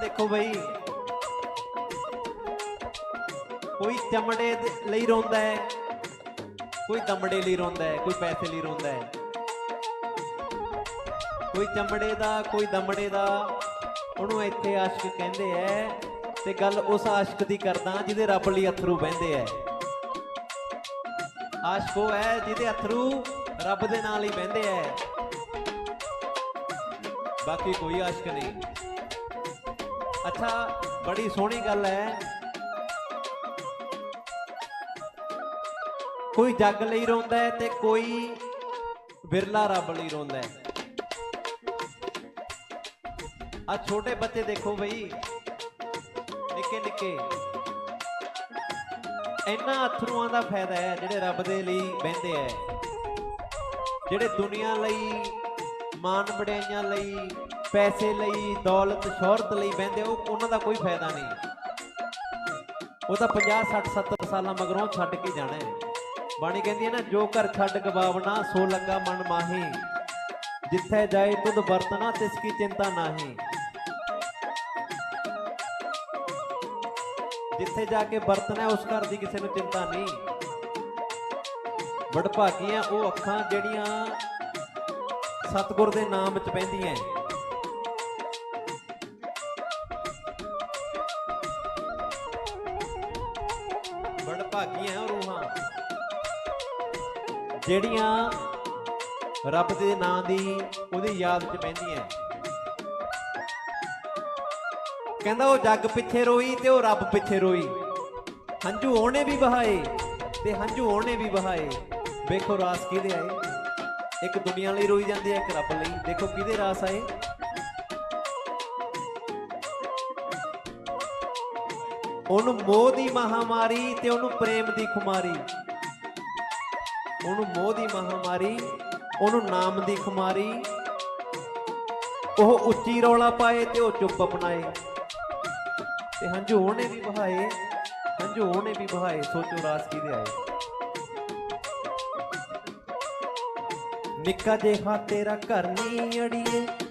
ਦੇਖੋ ਬਈ। ਕੋਈ ਚਮੜੇ ਲਈ ਰੋਂਦਾ ਹੈ, ਕੋਈ ਦਮੜੇ ਲਈ ਰੋਂਦਾ ਹੈ, ਕੋਈ ਪੈਸੇ ਲਈ ਰੋਂਦਾ ਹੈ। ਕੋਈ ਚਮੜੇ ਦਾ, ਕੋਈ ਦਮੜੇ ਦਾ, ਉਹਨੂੰ ਇੱਥੇ ਆਸ਼ਿਕ ਕਹਿੰਦੇ ਐ ਤੇ ਗੱਲ ਉਸ ਆਸ਼ਿਕ ਦੀ ਕਰਦਾ ਜਿਹਦੇ ਰੱਬ ਲਈ ਅਥਰੂ ਵਹਿੰਦੇ ਐ। ਆਸ਼ਿਕ ਉਹ ਹੈ ਜਿਹਦੇ ਅਥਰੂ ਰੱਬ ਦੇ ਨਾਲ ਹੀ ਵਹਿੰਦੇ ਐ। ਬਾਕੀ ਕੋਈ ਆਸ਼ਿਕ ਨਹੀਂ। ਅੱਛਾ, ਬੜੀ ਸੋਹਣੀ ਗੱਲ ਹੈ ਕੋਈ ਜੱਗ ਲਈ ਰੋਂਦਾ ਹੈ ਤੇ ਕੋਈ ਬਿਰਲਾ ਰੱਬ ਲਈ ਰੋਂਦਾ ਹੈ ਆ ਛੋਟੇ ਬੱਚੇ ਦੇਖੋ ਬਈ, ਨਿੱਕੇ ਨਿੱਕੇ। ਇਹਨਾਂ ਅਥਰੂਆਂ ਦਾ ਫਾਇਦਾ ਹੈ ਜਿਹੜੇ ਰੱਬ ਦੇ ਲਈ ਬਹਿੰਦੇ ਐ। ਜਿਹੜੇ ਦੁਨੀਆ ਲਈ ਮਾਨ ਬੜਾਈਆਂ ਲਈ, ਪੈਸੇ ਲਈ, ਦੌਲਤ, ਸ਼ੋਹਰਤ ਲਈ ਬਹਿੰਦੇ ਉਹ ਉਹਨਾਂ ਦਾ ਕੋਈ ਫਾਇਦਾ ਨਹੀਂ। ਉਹ ਤਾਂ 50 60 70 ਸਾਲਾਂ ਮਗਰੋਂ ਛੱਡ ਕੇ ਜਾਣਾ ਹੈ। ਬਾਣੀ ਕਹਿੰਦੀ ਹੈ ਨਾ, ਜੋ ਘਰ ਛੱਡ ਗਵਾਵਣਾ ਸੋ ਲੱਗਾ ਮਨ ਮਾਹੀ। ਜਿੱਥੇ ਜਾਏ ਤੁਧ ਵਰਤਣਾ, ਤਿਸ ਕੀ ਚਿੰਤਾ ਨਾਹੀ। ਜਿੱਥੇ ਜਾ ਕੇ ਵਰਤਣਾ ਉਸ ਘਰ ਦੀ ਕਿਸੇ ਨੂੰ ਚਿੰਤਾ ਨਹੀਂ। ਵਡਭਾਗੀਆਂ ਉਹ ਅੱਖਾਂ ਜਿਹੜੀਆਂ ਸਤਿਗੁਰ ਦੇ ਨਾਮ ਵਿੱਚ ਬਹਿੰਦੀਆਂ ਵਡਭਾਗੀਆਂ ਉਹ ਰੂਹਾਂ। ਜਿਹੜੀਆਂ ਰੱਬ ਦੇ ਨਾਂ ਦੀ ਉਹਦੀ ਯਾਦ 'ਚ ਪੈਂਦੀਆਂ ਕਹਿੰਦਾ ਉਹ ਜੱਗ ਪਿੱਛੇ ਰੋਈ ਤੇ ਉਹ ਰੱਬ ਪਿੱਛੇ ਰੋਈ। ਹੰਝੂ ਉਹਨੇ ਵੀ ਵਹਾਏ ਤੇ ਹੰਝੂ ਉਹਨੇ ਵੀ ਵਹਾਏ। ਵੇਖੋ ਰਾਸ ਕਿਹਦੇ ਆਏ। ਇੱਕ ਦੁਨੀਆ ਲਈ ਰੋਈ ਜਾਂਦੀ ਹੈ ਇੱਕ ਰੱਬ ਲਈ। ਦੇਖੋ ਕਿਹਦੇ ਰਾਸ ਆਏ ਉਹਨੂੰ ਮੋਹ ਦੀ ਮਹਾਮਾਰੀ ਤੇ ਉਹਨੂੰ ਪ੍ਰੇਮ ਦੀ ਖੁਮਾਰੀ। ਉਹਨੂੰ ਮੋਹ ਦੀ ਮਹਾਮਾਰੀ, ਉਹਨੂੰ ਨਾਮ ਦੀ ਖੁਮਾਰੀ। ਉਹ ਉੱਚੀ ਰੌਲਾ ਪਾਏ ਤੇ ਉਹ ਚੁੱਪ ਅਪਣਾਏ। ਤੇ ਹੰਝੂ ਉਹਨੇ ਵੀ ਬਹਾਏ ਹੰਝੂ ਉਹਨੇ ਵੀ ਬਹਾਏ ਸੋਚੋ ਰਾਸ ਕਿਹਦੇ ਆਏ। ਨਿੱਕਾ ਜਿਹਾ ਤੇਰਾ ਘਰ ਨਹੀਂ ਅੜੀਏ।